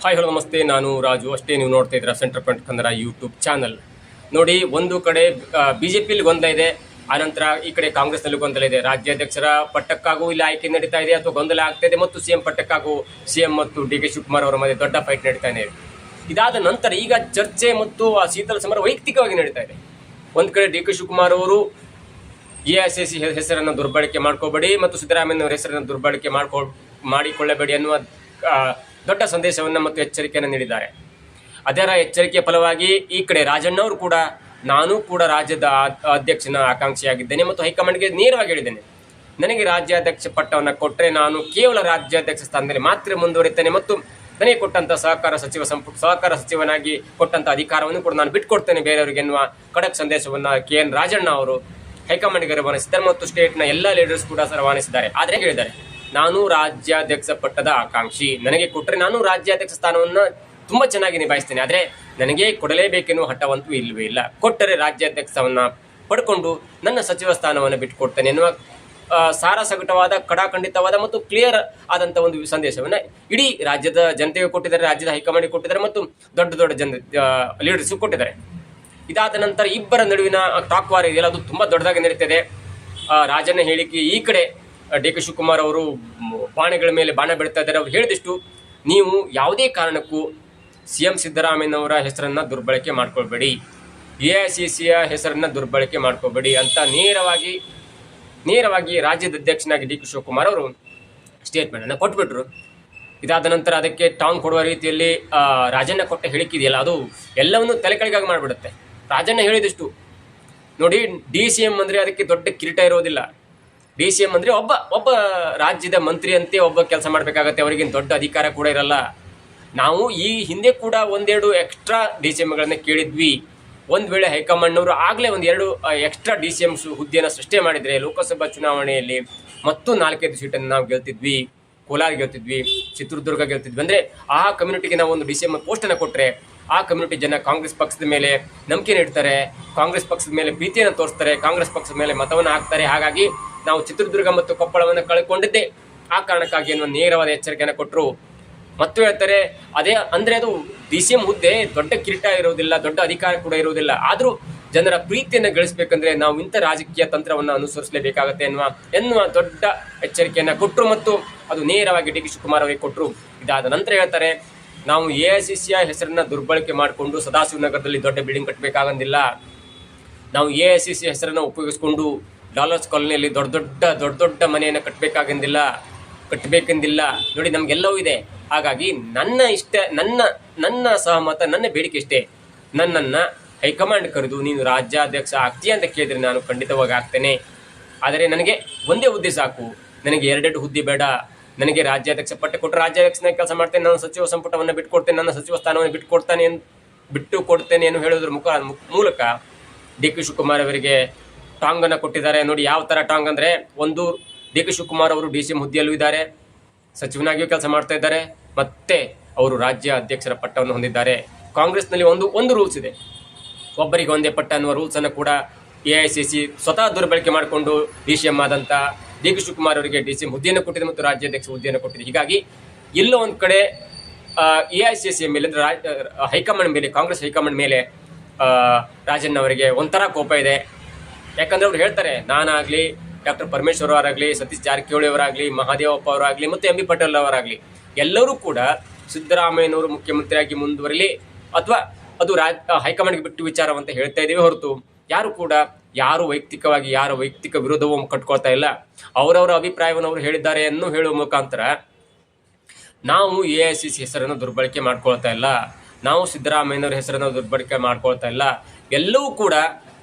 Hi hello ನಮಸ್ತೆ. ನಾನು ರಾಜು. ಅಷ್ಟೇ ನೀವು ನೋಡ್ತಾ ಇದ್ದೀರಾ centre point Kannada YouTube channel ನೋಡಿ, ಒಂದು ಕಡೆ ಬಿ ಜೆ ಪಿಲಿ ಗೊಂದಲ ಇದೆ. ಆನಂತರ ಈ ಕಡೆ ಕಾಂಗ್ರೆಸ್ನಲ್ಲಿ ಗೊಂದಲ ಇದೆ. ರಾಜ್ಯಾಧ್ಯಕ್ಷರ ಪಟ್ಟಕ್ಕಾಗೂ ಇಲ್ಲಿ ಆಯ್ಕೆ ನಡೀತಾ ಇದೆ ಅಥವಾ ಗೊಂದಲ ಆಗ್ತಾ ಇದೆ ಮತ್ತು ಸಿಎಂ ಪಟ್ಟಕ್ಕಾಗೂ ಸಿಎಂ ಮತ್ತು ಡಿ ಕೆ ಶಿವಕುಮಾರ್ ಅವರ ಮಧ್ಯೆ ದೊಡ್ಡ ಫೈಟ್ ನಡೀತಾ ಇದೆ. ಇದಾದ ನಂತರ ಈಗ ಚರ್ಚೆ ಮತ್ತು ಆ ಶೀತಲ ಸಮರ ವೈಯಕ್ತಿಕವಾಗಿ ನಡೀತಾ ಇದೆ. ಒಂದು ಕಡೆ ಡಿ ಕೆ ಶಿವಕುಮಾರ್ ಅವರು ಎ ಎಸ್ ಎಸ್ ಸಿ ಹೆಸರನ್ನು ದುರ್ಬಳಕೆ ಮಾಡ್ಕೋಬೇಡಿ ಮತ್ತು ಸಿದ್ದರಾಮಯ್ಯನವರ ಹೆಸರನ್ನು ದುರ್ಬಳಕೆ ಮಾಡ್ಕೊ, ಮಾಡಿಕೊಳ್ಳಬೇಡಿ ಅನ್ನುವ ದೊಡ್ಡ ಸಂದೇಶವನ್ನು ಮತ್ತು ಎಚ್ಚರಿಕೆಯನ್ನು ನೀಡಿದ್ದಾರೆ. ಅದರ ಎಚ್ಚರಿಕೆಯ ಫಲವಾಗಿ ಈ ಕಡೆ ರಾಜಣ್ಣವರು ಕೂಡ, ನಾನು ಕೂಡ ರಾಜ್ಯದ ಅಧ್ಯಕ್ಷನ ಆಕಾಂಕ್ಷಿಯಾಗಿದ್ದೇನೆ ಮತ್ತು ಹೈಕಮಾಂಡ್ಗೆ ನೇರವಾಗಿ ಹೇಳಿದ್ದೇನೆ. ನನಗೆ ರಾಜ್ಯಾಧ್ಯಕ್ಷ ಪಟ್ಟವನ್ನು ಕೊಟ್ಟರೆ ನಾನು ಕೇವಲ ರಾಜ್ಯಾಧ್ಯಕ್ಷ ಸ್ಥಾನದಲ್ಲಿ ಮಾತ್ರ ಮುಂದುವರಿತೇನೆ ಮತ್ತು ನನಗೆ ಕೊಟ್ಟಂತ ಸಹಕಾರ ಸಚಿವ ಸಂಪುಟ ಸಹಕಾರ ಸಚಿವನಾಗಿ ಕೊಟ್ಟಂತ ಅಧಿಕಾರವನ್ನು ಕೂಡ ನಾನು ಬಿಟ್ಕೊಡ್ತೇನೆ ಬೇರೆಯವರಿಗೆ ಎನ್ನುವ ಖಡಕ್ ಸಂದೇಶವನ್ನು ಕೆ ಎನ್ ರಾಜಣ್ಣ ಅವರು ಹೈಕಮಾಂಡ್ಗೆ ರವಾನಿಸಿದ್ದಾರೆ ಮತ್ತು ಸ್ಟೇಟ್ನ ಎಲ್ಲ ಲೀಡರ್ಸ್ ಕೂಡ ರವಾನಿಸಿದ್ದಾರೆ. ಆದರೆ ಹೇಳಿದ್ದಾರೆ ನಾನು ರಾಜ್ಯಾಧ್ಯಕ್ಷ ಪಟ್ಟದ ಆಕಾಂಕ್ಷಿ. ನನಗೆ ಕೊಟ್ಟರೆ ನಾನು ರಾಜ್ಯಾಧ್ಯಕ್ಷ ಸ್ಥಾನವನ್ನು ತುಂಬಾ ಚೆನ್ನಾಗಿ ನಿಭಾಯಿಸ್ತೇನೆ. ಆದರೆ ನನಗೆ ಕೊಡಲೇಬೇಕೆನ್ನುವ ಹಠವಂತೂ ಇಲ್ಲವೇ ಇಲ್ಲ. ಕೊಟ್ಟರೆ ರಾಜ್ಯಾಧ್ಯಕ್ಷವನ್ನು ಪಡ್ಕೊಂಡು ನನ್ನ ಸಚಿವ ಸ್ಥಾನವನ್ನು ಬಿಟ್ಟುಕೊಡ್ತೇನೆ ಎನ್ನುವ ಸಾರಸಗಟವಾದ, ಕಡಾಖಂಡಿತವಾದ ಮತ್ತು ಕ್ಲಿಯರ್ ಆದಂಥ ಒಂದು ಸಂದೇಶವನ್ನು ಇಡೀ ರಾಜ್ಯದ ಜನತೆಗೆ ಕೊಟ್ಟಿದ್ದಾರೆ, ರಾಜ್ಯದ ಹೈಕಮಾಂಡ್ಗೆ ಕೊಟ್ಟಿದ್ದಾರೆ ಮತ್ತು ದೊಡ್ಡ ದೊಡ್ಡ ಜನ ಲೀಡರ್ಸು ಕೊಟ್ಟಿದ್ದಾರೆ. ಇದಾದ ನಂತರ ಇಬ್ಬರ ನಡುವಿನ ಟಾಕ್ ವಾರ್ ಇದೆಯಲ್ಲ, ಅದು ತುಂಬ ದೊಡ್ಡದಾಗಿ ನಡೀತದೆ. ರಾಜನ ಹೇಳಿಕೆ ಈ ಕಡೆ ಡಿ ಕೆ ಶಿವಕುಮಾರ್ ಅವರು ಬಾಣಗಳ ಮೇಲೆ ಬಾಣ ಬಿಡ್ತಾ ಇದ್ದಾರೆ. ಅವ್ರು ಹೇಳಿದಷ್ಟು ನೀವು ಯಾವುದೇ ಕಾರಣಕ್ಕೂ ಸಿ ಎಂ ಸಿದ್ದರಾಮಯ್ಯನವರ ಹೆಸರನ್ನು ದುರ್ಬಳಕೆ ಮಾಡ್ಕೊಳ್ಬೇಡಿ. ಎ ಐ ಸಿ ಸಿಯ ಹೆಸರನ್ನು ದುರ್ಬಳಕೆ ಮಾಡ್ಕೋಬೇಡಿ ಅಂತ ನೇರವಾಗಿ ನೇರವಾಗಿ ರಾಜ್ಯದ ಅಧ್ಯಕ್ಷನಾಗಿ ಡಿ ಕೆ ಶಿವಕುಮಾರ್ ಅವರು ಸ್ಟೇಟ್ಮೆಂಟನ್ನು ಕೊಟ್ಬಿಟ್ರು. ಇದಾದ ನಂತರ ಅದಕ್ಕೆ ಟಾಂಗ್ ಕೊಡುವ ರೀತಿಯಲ್ಲಿ ರಾಜಣ್ಣ ಕೊಟ್ಟ ಹೇಳಿಕೆ ಇದೆಯಲ್ಲ ಅದು ಎಲ್ಲವನ್ನು ತಲೆಕೆಳಗಾಗಿ ಮಾಡಿಬಿಡುತ್ತೆ. ರಾಜಣ್ಣ ಹೇಳಿದಷ್ಟು. ನೋಡಿ, ಡಿ ಸಿ ಎಂ ಅಂದರೆ ಅದಕ್ಕೆ ದೊಡ್ಡ ಕಿರೀಟ ಇರೋದಿಲ್ಲ. ಡಿ ಸಿ ಎಂ ಅಂದರೆ ಒಬ್ಬ ಒಬ್ಬ ರಾಜ್ಯದ ಮಂತ್ರಿಯಂತೆ ಒಬ್ಬ ಕೆಲಸ ಮಾಡಬೇಕಾಗತ್ತೆ ಅವರಿಗೆ ದೊಡ್ಡ ಅಧಿಕಾರ ಕೂಡ ಇರಲ್ಲ. ನಾವು ಈ ಹಿಂದೆ ಕೂಡ ಒಂದೆರಡು ಎಕ್ಸ್ಟ್ರಾ ಡಿ ಸಿ ಎಂಗಳನ್ನು ಕೇಳಿದ್ವಿ. ಒಂದು ವೇಳೆ ಹೈಕಮಾಂಡ್ನವರು ಆಗಲೇ ಒಂದು ಎರಡು ಎಕ್ಸ್ಟ್ರಾ ಡಿ ಸಿ ಎಂ ಹುದ್ದೆಯನ್ನು ಸೃಷ್ಟಿ ಮಾಡಿದರೆ, ಲೋಕಸಭಾ ಚುನಾವಣೆಯಲ್ಲಿ ಮತ್ತು ನಾಲ್ಕೈದು ಸೀಟನ್ನು ನಾವು ಗೆಲ್ತಿದ್ವಿ, ಕೋಲಾರ ಗೆಲ್ತಿದ್ವಿ, ಚಿತ್ರದುರ್ಗ ಗೆಲ್ತಿದ್ವಿ. ಅಂದರೆ ಆ ಕಮ್ಯುನಿಟಿಗೆ ನಾವು ಒಂದು ಡಿ ಸಿ ಎಂ ಪೋಸ್ಟನ್ನು ಕೊಟ್ಟರೆ ಆ ಕಮ್ಯುನಿಟಿ ಜನ ಕಾಂಗ್ರೆಸ್ ಪಕ್ಷದ ಮೇಲೆ ನಂಬಿಕೆ ನೀಡ್ತಾರೆ ಕಾಂಗ್ರೆಸ್ ಪಕ್ಷದ ಮೇಲೆ ಪ್ರೀತಿಯನ್ನು ತೋರಿಸ್ತಾರೆ, ಕಾಂಗ್ರೆಸ್ ಪಕ್ಷದ ಮೇಲೆ ಮತವನ್ನು ಹಾಕ್ತಾರೆ. ಹಾಗಾಗಿ ನಾವು ಚಿತ್ರದುರ್ಗ ಮತ್ತು ಕೊಪ್ಪಳವನ್ನು ಕಳೆದುಕೊಂಡಿದ್ದೆ. ಆ ಕಾರಣಕ್ಕಾಗಿ ಅನ್ನುವ ನೇರವಾದ ಎಚ್ಚರಿಕೆಯನ್ನು ಕೊಟ್ಟರು ಮತ್ತು ಹೇಳ್ತಾರೆ, ಅದೇ ಅಂದ್ರೆ ಅದು ಡಿ ಸಿ ಎಂ ಹುದ್ದೆ ದೊಡ್ಡ ಕಿರೀಟ ಇರುವುದಿಲ್ಲ, ದೊಡ್ಡ ಅಧಿಕಾರ ಕೂಡ ಇರುವುದಿಲ್ಲ. ಆದರೂ ಜನರ ಪ್ರೀತಿಯನ್ನು ಗಳಿಸಬೇಕಂದ್ರೆ ನಾವು ಇಂಥ ರಾಜಕೀಯ ತಂತ್ರವನ್ನು ಅನುಸರಿಸಲೇಬೇಕಾಗತ್ತೆ ಎನ್ನುವ ಎನ್ನುವ ದೊಡ್ಡ ಎಚ್ಚರಿಕೆಯನ್ನು ಕೊಟ್ಟರು ಮತ್ತು ಅದು ನೇರವಾಗಿ ಡಿ ಕೆ ಶಿವಕುಮಾರ್ ಅವರಿಗೆ ಕೊಟ್ಟರು ಇದಾದ ನಂತರ ಹೇಳ್ತಾರೆ, ನಾವು A I C C I ಹೆಸರನ್ನ ದುರ್ಬಳಕೆ ಮಾಡಿಕೊಂಡು ಸದಾಶಿವನಗರದಲ್ಲಿ ದೊಡ್ಡ ಬಿಲ್ಡಿಂಗ್ ಕಟ್ಟಬೇಕಾಗಂದಿಲ್ಲ ನಾವು ಎ ಐ ಸಿ ಸಿ ಹೆಸರನ್ನು ಉಪಯೋಗಿಸ್ಕೊಂಡು ಡಾಲರ್ಸ್ ಕಾಲೋನಿಯಲ್ಲಿ ದೊಡ್ಡ ದೊಡ್ಡ ದೊಡ್ಡ ದೊಡ್ಡ ಮನೆಯನ್ನು ಕಟ್ಟಬೇಕಾಗಂದಿಲ್ಲ ಕಟ್ಟಬೇಕೆಂದಿಲ್ಲ ನೋಡಿ, ನಮಗೆಲ್ಲವೂ ಇದೆ. ಹಾಗಾಗಿ ನನ್ನ ಇಷ್ಟ, ನನ್ನ ನನ್ನ ಸಹಮತ ನನ್ನ ಬೇಡಿಕೆ ಇಷ್ಟೇ. ನನ್ನನ್ನು ಹೈಕಮಾಂಡ್ ಕರೆದು ನೀನು ರಾಜ್ಯಾಧ್ಯಕ್ಷ ಆಗ್ತೀಯ ಅಂತ ಕೇಳಿದ್ರೆ ನಾನು ಖಂಡಿತವಾಗಿ ಆಗ್ತೇನೆ. ಆದರೆ ನನಗೆ ಒಂದೇ ಹುದ್ದೆ ಸಾಕು. ನನಗೆ ಎರಡೆರಡು ಹುದ್ದೆ ಬೇಡ. ನನಗೆ ರಾಜ್ಯಾಧ್ಯಕ್ಷ ಪಟ್ಟ ಕೊಟ್ಟು ರಾಜ್ಯಾಧ್ಯಕ್ಷನ ಕೆಲಸ ಮಾಡ್ತೇನೆ. ನಾನು ಸಚಿವ ಸಂಪುಟವನ್ನು ಬಿಟ್ಕೊಡ್ತೇನೆ ನನ್ನ ಸಚಿವ ಸ್ಥಾನವನ್ನು ಬಿಟ್ಟುಕೊಡ್ತಾನೆ ಬಿಟ್ಟು ಕೊಡ್ತೇನೆ ಎಂದು ಹೇಳೋದ್ರ ಮುಖ ಮೂಲಕ ಡಿ ಕೆ ಶಿವಕುಮಾರ್ ಅವರಿಗೆ ಟಾಂಗ್ ಅನ್ನು ಕೊಟ್ಟಿದ್ದಾರೆ. ನೋಡಿ ಯಾವ ತರ ಟಾಂಗ್ ಅಂದ್ರೆ ಒಂದು ಡಿ ಕೆ ಶಿವಕುಮಾರ್ ಅವರು ಡಿ ಸಿ ಹುದ್ದೆಯಲ್ಲೂ ಇದ್ದಾರೆ. ಸಚಿವನಾಗಿಯೂ ಕೆಲಸ ಮಾಡ್ತಾ ಇದ್ದಾರೆ. ಮತ್ತೆ ಅವರು ರಾಜ್ಯ ಅಧ್ಯಕ್ಷರ ಪಟ್ಟವನ್ನು ಹೊಂದಿದ್ದಾರೆ. ಕಾಂಗ್ರೆಸ್ನಲ್ಲಿ ಒಂದು ಒಂದು ರೂಲ್ಸ್ ಇದೆ. ಒಬ್ಬರಿಗೆ ಒಂದೇ ಪಟ್ಟ ಅನ್ನುವ ರೂಲ್ಸ್ ಅನ್ನು ಕೂಡ ಎ ಐ ಸಿ ಸಿ ಸ್ವತಃ ದುರ್ಬಳಕೆ ಮಾಡಿಕೊಂಡು ಡಿ ಸಿ ಎಂ ಆದಂತ ಡಿ ಕೆ ಶಿವಕುಮಾರ್ ಅವರಿಗೆ ಡಿ ಸಿ ಎಂ ಹುದ್ದೆಯನ್ನು ಕೊಟ್ಟಿದೆ ಮತ್ತು ರಾಜ್ಯಾಧ್ಯಕ್ಷ ಹುದ್ದೆಯನ್ನು ಕೊಟ್ಟಿದೆ. ಹೀಗಾಗಿ ಎಲ್ಲೋ ಒಂದು ಕಡೆ ಎ ಐ ಸಿ ಸಿ ಮೇಲೆ ಹೈಕಮಾಂಡ್ ಮೇಲೆ, ಕಾಂಗ್ರೆಸ್ ಹೈಕಮಾಂಡ್ ಮೇಲೆ ರಾಜಣ್ಣ ಅವರಿಗೆ ಒಂಥರ ಕೋಪ ಇದೆ. ಯಾಕಂದ್ರೆ ಅವ್ರು ಹೇಳ್ತಾರೆ, ನಾನಾಗ್ಲಿ, ಡಾಕ್ಟರ್ ಪರಮೇಶ್ವರ್ ಅವರಾಗ್ಲಿ, ಸತೀಶ್ ಜಾರಕಿಹೊಳಿ ಅವರಾಗ್ಲಿ, ಮಹಾದೇವಪ್ಪ ಅವರಾಗ್ಲಿ, ಮತ್ತು ಎಂ ಬಿ ಪಟೇಲ್ ಅವರಾಗ್ಲಿ, ಎಲ್ಲರೂ ಕೂಡ ಸಿದ್ದರಾಮಯ್ಯನವರು ಮುಖ್ಯಮಂತ್ರಿಯಾಗಿ ಮುಂದುವರಿಲಿ ಅಥವಾ ಅದು ರಾಜ್ ಹೈಕಮಾಂಡ್ಗೆ ಬಿಟ್ಟು ವಿಚಾರವಂತ ಹೇಳ್ತಾ ಇದ್ದೀವಿ ಹೊರತು ಯಾರು ಕೂಡ ಯಾರು ವೈಯಕ್ತಿಕವಾಗಿ ಯಾರು ವೈಯಕ್ತಿಕ ವಿರೋಧವೂ ಕಟ್ಕೊಳ್ತಾ ಇಲ್ಲ. ಅವರವರ ಅಭಿಪ್ರಾಯವನ್ನು ಅವರು ಹೇಳಿದ್ದಾರೆ ಅನ್ನೂ ಹೇಳುವ ಮುಖಾಂತರ ನಾವು ಎ ಐ ಸಿ ಸಿ ಹೆಸರನ್ನು ದುರ್ಬಳಕೆ ಮಾಡ್ಕೊಳ್ತಾ ಇಲ್ಲ. ನಾವು ಸಿದ್ದರಾಮಯ್ಯನವರ ಹೆಸರನ್ನು ದುರ್ಬಳಕೆ ಮಾಡ್ಕೊಳ್ತಾ ಇಲ್ಲ. ಎಲ್ಲವೂ ಕೂಡ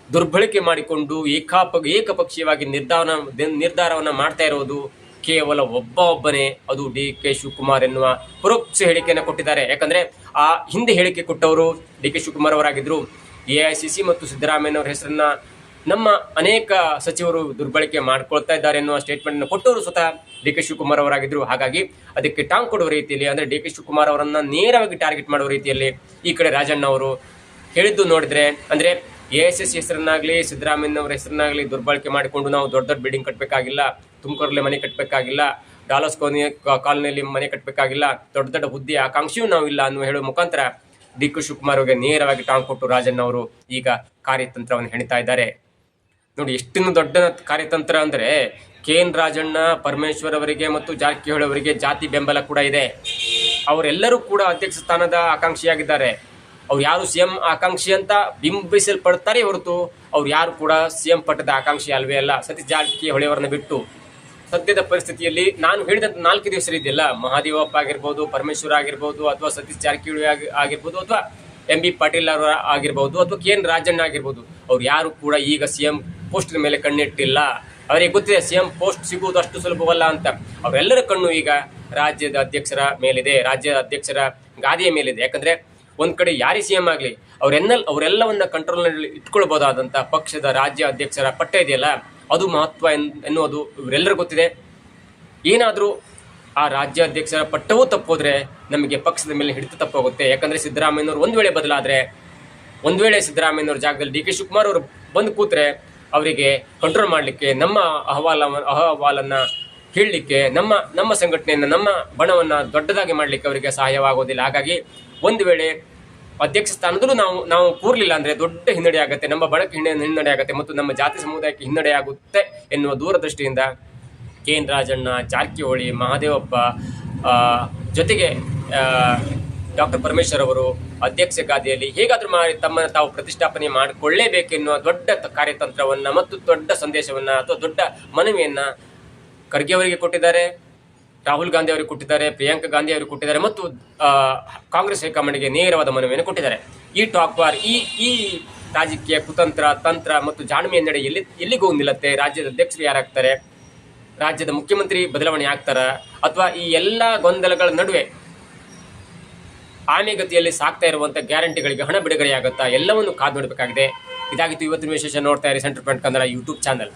ದುರ್ಬಳಕೆ ಮಾಡಿಕೊಂಡು ಏಕಾಪ, ಏಕಪಕ್ಷೀಯವಾಗಿ ನಿರ್ಧಾರ ನಿರ್ಧಾರವನ್ನು ಮಾಡ್ತಾ ಇರೋದು ಕೇವಲ ಒಬ್ಬ ಒಬ್ಬನೇ, ಅದು ಡಿ ಕೆ ಶಿವಕುಮಾರ್ ಎನ್ನುವ ಪರೋಕ್ಷ ಹೇಳಿಕೆಯನ್ನು ಕೊಟ್ಟಿದ್ದಾರೆ. ಯಾಕಂದ್ರೆ ಆ ಹಿಂದೆ ಹೇಳಿಕೆ ಕೊಟ್ಟವರು ಡಿ ಕೆ ಶಿವಕುಮಾರ್ ಅವರಾಗಿದ್ದರು ಎ ಐ ಸಿ ಸಿ ಮತ್ತು ಸಿದ್ದರಾಮಯ್ಯನವರ ಹೆಸರನ್ನ ನಮ್ಮ ಅನೇಕ ಸಚಿವರು ದುರ್ಬಳಕೆ ಮಾಡ್ಕೊಳ್ತಾ ಇದ್ದಾರೆ ಎನ್ನುವ ಸ್ಟೇಟ್ಮೆಂಟ್ ಅನ್ನು ಕೊಟ್ಟವರು ಸ್ವತಃ ಡಿ ಕೆ ಶಿವಕುಮಾರ್ ಅವರಾಗಿದ್ದರು ಹಾಗಾಗಿ ಅದಕ್ಕೆ ಟಾಂಗ್ ಕೊಡುವ ರೀತಿಯಲ್ಲಿ, ಅಂದ್ರೆ ಡಿ ಕೆ ಶಿವಕುಮಾರ್ ಅವರನ್ನ ನೇರವಾಗಿ ಟಾರ್ಗೆಟ್ ಮಾಡುವ ರೀತಿಯಲ್ಲಿ ಈ ಕಡೆ ರಾಜಣ್ಣ ಅವರು ಹೇಳಿದ್ದು ನೋಡಿದ್ರೆ, ಅಂದ್ರೆ ಎ ಎಸ್ ಎಸ್ ಹೆಸರನ್ನಾಗಲಿ, ಸಿದ್ದರಾಮಯ್ಯನವರ ಹೆಸರನ್ನಾಗಲಿ ದುರ್ಬಳಕೆ ಮಾಡಿಕೊಂಡು ನಾವು ದೊಡ್ಡ ದೊಡ್ಡ ಬಿಲ್ಡಿಂಗ್ ಕಟ್ಟಬೇಕಾಗಿಲ್ಲ ತುಮಕೂರಲ್ಲಿ ಮನೆ ಕಟ್ಟಬೇಕಾಗಿಲ್ಲ ಡಾಲರ್ಸ್ ಕೋನಿ ಕಾಲೋನಿಯಲ್ಲಿ ಮನೆ ಕಟ್ಟಬೇಕಾಗಿಲ್ಲ ದೊಡ್ಡ ದೊಡ್ಡ ಹುದ್ದೆ ಆಕಾಂಕ್ಷೆಯೂ ನಾವು ಇಲ್ಲ ಅನ್ನೋ ಹೇಳುವ ಮುಖಾಂತರ ಡಿ ಕೆ ಶಿವಕುಮಾರ್ ಅವರಿಗೆ ನೇರವಾಗಿ ಟಾಂಗ್ ಕೊಟ್ಟು ರಾಜನ್ ಅವರು ಈಗ ಕಾರ್ಯತಂತ್ರವನ್ನು ಹೆಣಿತಾ ಇದ್ದಾರೆ. ನೋಡಿ ಎಷ್ಟಿನ್ನು ದೊಡ್ಡ ಕಾರ್ಯತಂತ್ರ ಅಂದರೆ ಕೆ ಎನ್ ರಾಜಣ್ಣ, ಪರಮೇಶ್ವರ್ ಅವರಿಗೆ ಮತ್ತು ಜಾರಕಿಹೊಳಿ ಅವರಿಗೆ ಜಾತಿ ಬೆಂಬಲ ಕೂಡ ಇದೆ. ಅವರೆಲ್ಲರೂ ಕೂಡ ಅಧ್ಯಕ್ಷ ಸ್ಥಾನದ ಆಕಾಂಕ್ಷಿಯಾಗಿದ್ದಾರೆ. ಅವ್ರು ಯಾರು ಸಿ ಎಂ ಆಕಾಂಕ್ಷಿ ಅಂತ ಬಿಂಬಿಸಲ್ಪಡ್ತಾರೆ ಹೊರತು ಅವ್ರು ಯಾರು ಕೂಡ ಸಿ ಎಂ ಪಟ್ಟದ ಆಕಾಂಕ್ಷಿ ಅಲ್ವೇ ಅಲ್ಲ. ಸತೀಶ್ ಜಾರಕಿಹೊಳಿ ಅವರನ್ನ ಬಿಟ್ಟು ಸದ್ಯದ ಪರಿಸ್ಥಿತಿಯಲ್ಲಿ ನಾನು ಹೇಳಿದಂತ ನಾಲ್ಕು ದಿವಸ ಇದೆಯಲ್ಲ ಮಹಾದೇವಪ್ಪ ಆಗಿರ್ಬೋದು, ಪರಮೇಶ್ವರ ಆಗಿರ್ಬೋದು, ಅಥವಾ ಸತೀಶ್ ಜಾರಕಿಹೊಳಿ ಆಗಿ ಆಗಿರ್ಬೋದು, ಅಥವಾ ಎಂ ಬಿ ಪಾಟೀಲ್ ಅವರ ಆಗಿರ್ಬೋದು, ಅಥವಾ ಕೆ ಎನ್ ರಾಜಣ್ಣ ಆಗಿರ್ಬೋದು, ಅವ್ರು ಯಾರು ಕೂಡ ಈಗ ಸಿ ಎಂ ಪೋಸ್ಟಿನ ಮೇಲೆ ಕಣ್ಣಿಟ್ಟಿಲ್ಲ. ಅವರಿಗೆ ಗೊತ್ತಿದೆ, ಸಿ ಎಂ ಪೋಸ್ಟ್ ಸಿಗುವುದು ಅಷ್ಟು ಸುಲಭವಲ್ಲ ಅಂತ. ಅವರೆಲ್ಲರ ಕಣ್ಣು ಈಗ ರಾಜ್ಯದ ಅಧ್ಯಕ್ಷರ ಮೇಲಿದೆ. ರಾಜ್ಯದ ಅಧ್ಯಕ್ಷರ ಗಾದಿಯ ಮೇಲಿದೆ. ಯಾಕಂದ್ರೆ ಒಂದ್ ಕಡೆ ಯಾರೇ ಸಿ ಎಂ ಆಗಲಿ ಅವರೆನ್ನ ಅವರೆಲ್ಲವನ್ನ ಕಂಟ್ರೋಲ್ನಲ್ಲಿ ಇಟ್ಕೊಳ್ಬೋದಾದಂಥ ಪಕ್ಷದ ರಾಜ್ಯ ಅಧ್ಯಕ್ಷರ ಪಟ್ಟ ಇದೆಯಲ್ಲ, ಅದು ಮಹತ್ವ ಎನ್, ಎನ್ನುವುದು ಇವರೆಲ್ಲರಿಗೂ ಗೊತ್ತಿದೆ. ಏನಾದರೂ ಆ ರಾಜ್ಯಾಧ್ಯಕ್ಷರ ಪಟ್ಟವೂ ತಪ್ಪೋದ್ರೆ ನಮಗೆ ಪಕ್ಷದ ಮೇಲೆ ಹಿಡಿತ ತಪ್ಪೋಗುತ್ತೆ. ಯಾಕಂದ್ರೆ ಸಿದ್ದರಾಮಯ್ಯನವರು ಒಂದು ವೇಳೆ ಬದಲಾದರೆ, ಒಂದು ವೇಳೆ ಸಿದ್ದರಾಮಯ್ಯನವ್ರ ಜಾಗದಲ್ಲಿ ಡಿ ಕೆ ಶಿವಕುಮಾರ್ ಅವರು ಬಂದು ಕೂತ್ರೆ, ಅವರಿಗೆ ಕಂಟ್ರೋಲ್ ಮಾಡಲಿಕ್ಕೆ ನಮ್ಮ ಅಹವಾಲ ಅಹವಾಲನ್ನ ಹೇಳಲಿಕ್ಕೆ ನಮ್ಮ ನಮ್ಮ ಸಂಘಟನೆಯನ್ನು, ನಮ್ಮ ಬಣವನ್ನು ದೊಡ್ಡದಾಗಿ ಮಾಡಲಿಕ್ಕೆ ಅವರಿಗೆ ಸಹಾಯವಾಗೋದಿಲ್ಲ ಹಾಗಾಗಿ ಒಂದು ವೇಳೆ ಅಧ್ಯಕ್ಷ ಸ್ಥಾನದಲ್ಲೂ ನಾವು ನಾವು ಕೂರ್ಲಿಲ್ಲ ಅಂದರೆ ದೊಡ್ಡ ಹಿನ್ನಡೆ ಆಗುತ್ತೆ, ನಮ್ಮ ಬಣಕ್ಕೆ ಹಿನ್ನಡೆ ಹಿನ್ನಡೆ ಆಗುತ್ತೆ ಮತ್ತು ನಮ್ಮ ಜಾತಿ ಸಮುದಾಯಕ್ಕೆ ಹಿನ್ನಡೆ ಆಗುತ್ತೆ ಎನ್ನುವ ದೂರದೃಷ್ಟಿಯಿಂದ ಕೆ ಎನ್ ರಾಜಣ್ಣ, ಜಾರಕಿಹೊಳಿ, ಮಹಾದೇವಪ್ಪ ಜೊತೆಗೆ ಡಾಕ್ಟರ್ ಪರಮೇಶ್ವರ್ ಅವರು ಅಧ್ಯಕ್ಷ ಗಾದಿಯಲ್ಲಿ ಹೇಗಾದರೂ ಮಾಡಿ ತಮ್ಮ ತಾವು ಪ್ರತಿಷ್ಠಾಪನೆ ಮಾಡಿಕೊಳ್ಳೇಬೇಕೆನ್ನುವ ದೊಡ್ಡ ಕಾರ್ಯತಂತ್ರವನ್ನ ಮತ್ತು ದೊಡ್ಡ ಸಂದೇಶವನ್ನು ಅಥವಾ ದೊಡ್ಡ ಮನವಿಯನ್ನ ಖರ್ಗೆ ಅವರಿಗೆ ಕೊಟ್ಟಿದ್ದಾರೆ, ರಾಹುಲ್ ಗಾಂಧಿ ಅವರಿಗೆ ಕೊಟ್ಟಿದ್ದಾರೆ, ಪ್ರಿಯಾಂಕಾ ಗಾಂಧಿ ಅವರಿಗೆ ಕೊಟ್ಟಿದ್ದಾರೆ ಮತ್ತು ಕಾಂಗ್ರೆಸ್ ಹೈಕಮಾಂಡ್ಗೆ ನೇರವಾದ ಮನವಿಯನ್ನು ಕೊಟ್ಟಿದ್ದಾರೆ. ಈ ಟಾಕ್ ವಾರ್, ಈ ಈ ರಾಜಕೀಯ ಕುತಂತ್ರ, ತಂತ್ರ ಮತ್ತು ಜಾಣ್ಮೆಯ ನಡೆ ಎಲ್ಲಿ, ಎಲ್ಲಿಗೂ ನಿಲ್ಲತ್ತೆ? ರಾಜ್ಯದ ಅಧ್ಯಕ್ಷರು ಯಾರಾಗ್ತಾರೆ? ರಾಜ್ಯದ ಮುಖ್ಯಮಂತ್ರಿ ಬದಲಾವಣೆ ಆಗ್ತಾರ? ಅಥವಾ ಈ ಎಲ್ಲ ಗೊಂದಲಗಳ ನಡುವೆ ಆಮೆಗತಿಯಲ್ಲಿ ಸಾಕ್ತಾ ಇರುವಂತ ಗ್ಯಾರಂಟಿಗಳಿಗೆ ಹಣ ಬಿಡುಗಡೆ ಆಗುತ್ತಾ ಎಲ್ಲವನ್ನು ಕಾದು ನೋಡಬೇಕಾಗಿದೆ. ಇದಾಗಿತ್ತು ಇವತ್ತಿನ ವಿಶೇಷ ನೋಡ್ತಾ ಇರಿ centre point Kannada YouTube channel.